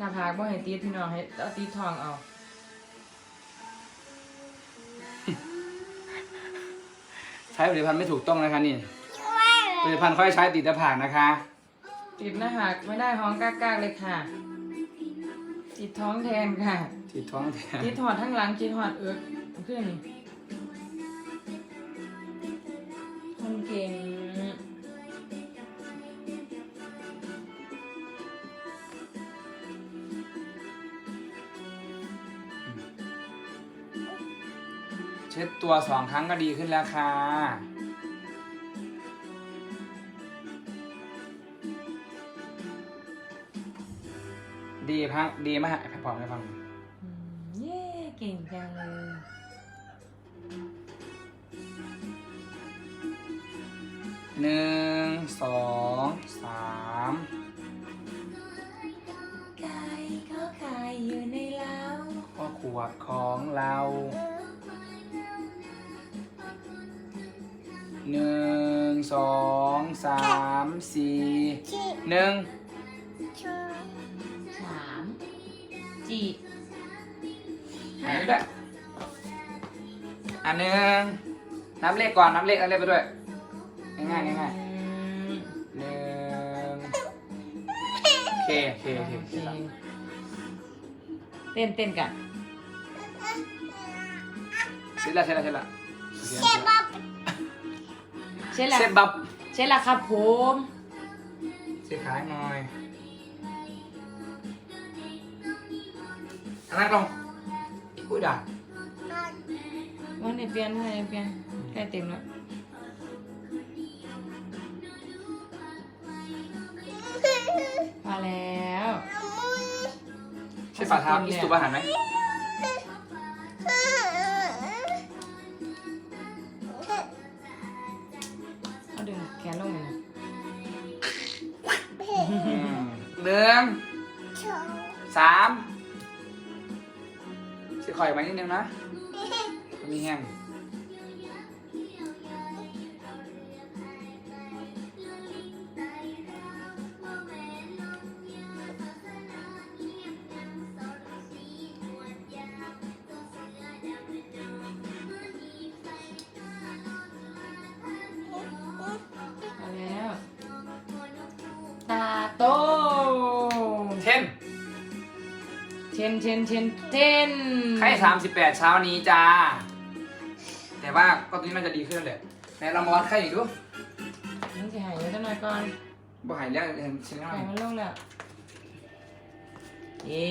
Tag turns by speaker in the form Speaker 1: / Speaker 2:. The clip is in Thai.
Speaker 1: หน้าผากบ่ให้ติดพี่น้องให้เอาติดทองเอา
Speaker 2: ใช้ผลิตภัณฑ์ไม่ถูกต้องนะคะนี่ผลิตภัณฑ์ค่อยใช้ติดแต่ผากนะคะ
Speaker 1: ติดหน้าผากไม่ได้ห้องกากๆเลยค่ะ ติดท้องแทนค่ะ
Speaker 2: ติดท้องแทน
Speaker 1: ติดหอดทั้งหลังติดหอดเอิกเพื่อนนี่คนเก่ง
Speaker 2: เช็ดตัวสองครั้งก็ดีขึ้นแล้วค่ะ ดีพังดีมากให้พอให้ฟัง
Speaker 1: อืมเย้เก่งจังเลย
Speaker 2: หนึ่งสองสาม
Speaker 1: ไก่เขาขายอยู่ในเล้า
Speaker 2: ก็ขวดของเรา หนึ่งสองสามสี่หนึ่ง
Speaker 1: สามจี
Speaker 2: หายไปด้วยอันหนึ่งนับเลขก่อนนับเลขนับเลขไปด้วย ง่ายๆง่าย
Speaker 1: อืม
Speaker 2: ๆหนึ่งโอเคโอเคโอเค
Speaker 1: โอ
Speaker 2: โอ
Speaker 1: เค
Speaker 2: เค
Speaker 1: เต้นเต้นกัน
Speaker 2: เสร็จแล้วเสร็จแล้วเสร็จแล้ว
Speaker 1: เช่นละ
Speaker 2: เสร็จบับ
Speaker 1: เช่นละครับผม
Speaker 2: เสร็จขายหน่อยอันนั้นลงอุ้ยด่า
Speaker 1: วันนี้เปลี่ยนให้เปลี่ยนใกล้เต็มแล้วมาแล้ว
Speaker 2: ใช่ฝ่าเท้าอิสตูบอาหารไหม สิคอยไปนิดนึงนะมีแห้ง
Speaker 1: มาแล้วตาโต ชนเชนเชนเทน
Speaker 2: ไข้สามสิบแปดเช้านี้จ้า แต่ว่าก็ตอนนี้น่าจะดีขึ้นแล้วแหละไหนเรามาวัดไข้อีกดู
Speaker 1: นี่สิหายเยอะจังหน่อยก่อน
Speaker 2: บ่หายแล้วเห็นชิ้นหน่อ
Speaker 1: หาย
Speaker 2: ย
Speaker 1: มันลงแล้วเย้